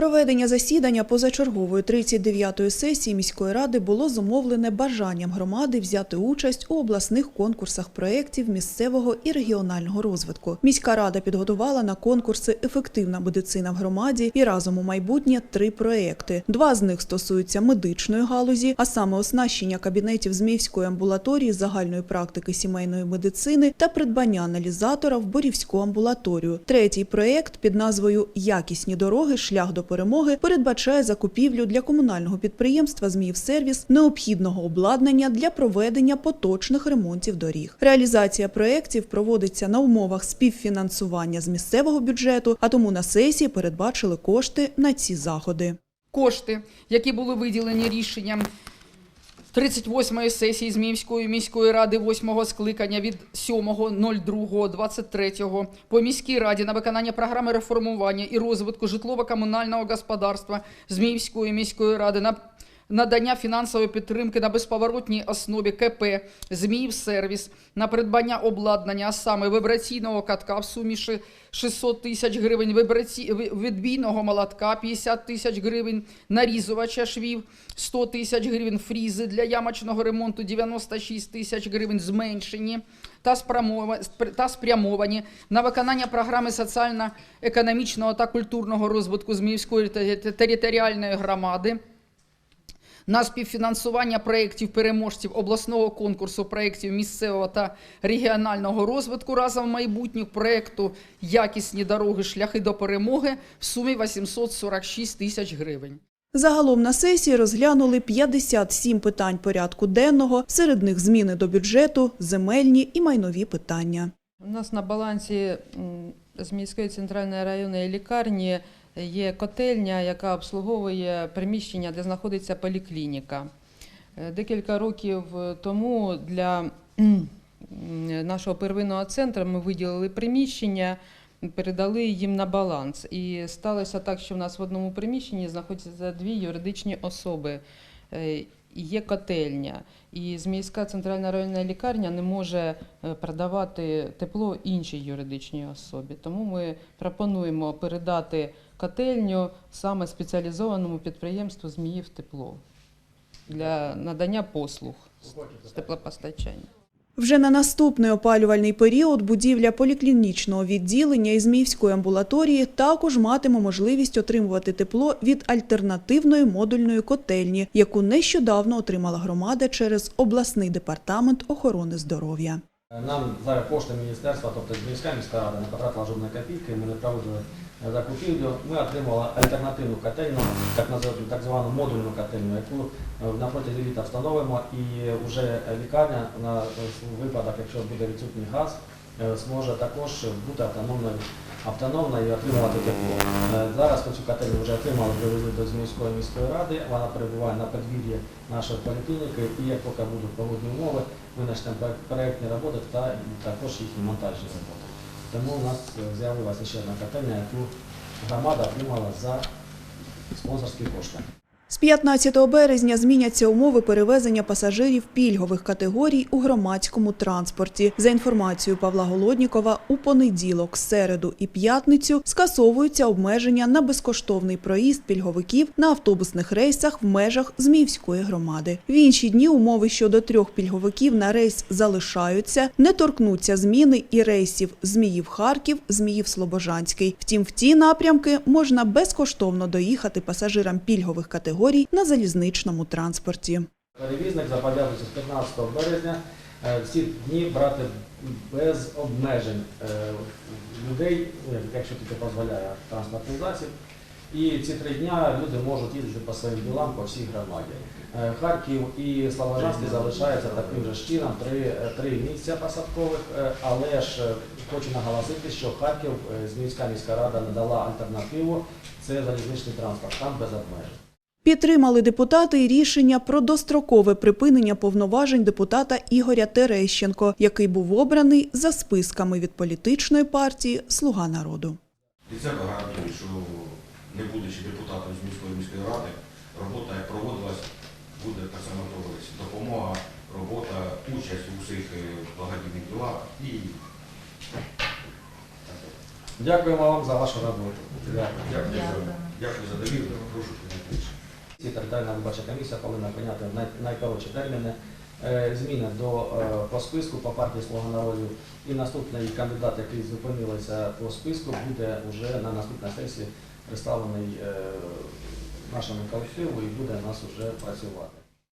Проведення засідання позачергової 39-ї сесії міської ради було зумовлене бажанням громади взяти участь у обласних конкурсах проєктів місцевого і регіонального розвитку. Міська рада підготувала на конкурси Ефективна медицина в громаді і разом у майбутнє три проєкти. Два з них стосуються медичної галузі, а саме оснащення кабінетів Зміївської амбулаторії загальної практики сімейної медицини та придбання аналізатора в Борівську амбулаторію. Третій проєкт під назвою Якісні дороги. Шлях до перемоги передбачає закупівлю для комунального підприємства «Зміївсервіс» необхідного обладнання для проведення поточних ремонтів доріг. Реалізація проєктів проводиться на умовах співфінансування з місцевого бюджету, а тому на сесії передбачили кошти на ці заходи. Кошти, які були виділені рішенням 38-ї сесії Зміївської міської ради 8-го скликання від 7.02.23 по міській раді на виконання програми реформування і розвитку житлово-комунального господарства Зміївської міської ради на надання фінансової підтримки на безповоротній основі КП «Зміївсервіс» на придбання обладнання, а саме вібраційного катка в сумі 600 тисяч гривень, відбійного молотка 50 тисяч гривень, нарізувача швів 100 тисяч гривень, фрізи для ямочного ремонту 96 тисяч гривень зменшені та, спрямова- спрямовані на виконання програми соціально-економічного та культурного розвитку Зміївської те- те- територіальної громади на співфінансування проєктів переможців обласного конкурсу проєктів місцевого та регіонального розвитку разом в майбутніх проєкту Якісні дороги, шляхи до перемоги в сумі 846 тисяч гривень. Загалом на сесії розглянули 57 питань порядку денного, серед них зміни до бюджету, земельні і майнові питання. У нас на балансі з міської центральної районної лікарні є котельня, яка обслуговує приміщення, де знаходиться поліклініка. Е, Декілька років тому для нашого первинного центру ми виділили приміщення, передали їм на баланс. І сталося так, що в нас в одному приміщенні знаходяться дві юридичні особи. Е, Є котельня, і Зміївська центральна районна лікарня не може е, продавати тепло іншій юридичній особі. Тому ми пропонуємо передати котельню саме спеціалізованому підприємству Зміїв тепло для надання послуг з теплопостачання. Вже на наступний опалювальний період будівля поліклінічного відділення і Зміївської амбулаторії також матиме можливість отримувати тепло від альтернативної модульної котельні, яку нещодавно отримала громада через обласний департамент охорони здоров'я. Нам за кошти міністерства, тобто Зміївська міська рада, не потратила жодної копійки, ми не проводили закупівлю. Ми отримали альтернативну котельну, так звану модульну котельну, яку е, на протязі літа встановимо, і вже лікарня на е, випадок, якщо буде відсутній газ, е, зможе також бути автономною автономна і отримувати тепло. Зараз цю котельню вже отримали, привезли до Зміївської міської ради. Вона перебуває на подвір'ї нашої поліклініки, і як поки будуть погодні умови, ми почнемо проектні роботи та також їхні монтажні роботи. Тому у нас е, з'явилася ще одна котельня, яку громада отримала за спонсорські кошти. З 15 березня зміняться умови перевезення пасажирів пільгових категорій у громадському транспорті. За інформацією Павла Голоднікова, у понеділок, середу і п'ятницю скасовуються обмеження на безкоштовний проїзд пільговиків на автобусних рейсах в межах Зміївської громади. В інші дні умови щодо трьох пільговиків на рейс залишаються, не торкнуться зміни і рейсів Зміїв-Харків, Зміїв-Слобожанський. Втім, в ті напрямки можна безкоштовно доїхати пасажирам пільгових категорій на залізничному транспорті. Перевізник зобов'язується з 15 березня е, всі дні брати без обмежень е, людей, ну, якщо тільки дозволяє транспортний засіб. І ці три дня люди можуть їздити по своїм ділам по всій громаді. Е, Харків і Слобожанський залишаються таким же ж чином, три, три місця посадкових, але ж хочу наголосити, що Харків, Зміївська міська рада надала альтернативу, це залізничний транспорт, там без обмежень. Підтримали депутати рішення про дострокове припинення повноважень депутата Ігоря Терещенко, який був обраний за списками від політичної партії Слуга народу. І це гарантує, що не будучи депутатом з міської міської ради, робота як проводилась, буде так само проводитися. Допомога, робота, участь у всіх е, благодійних ділах і Дякуємо вам за вашу роботу. Дякую. як не Дякую за довіру. Прошу територіальна виборча комісія повинна прийняти в най- найкоротші терміни е, зміни до е, по списку по партії Слуга народу. І наступний кандидат, який зупинилися по списку, буде вже на наступній сесії представлений е, нашому колективу і буде нас вже працювати.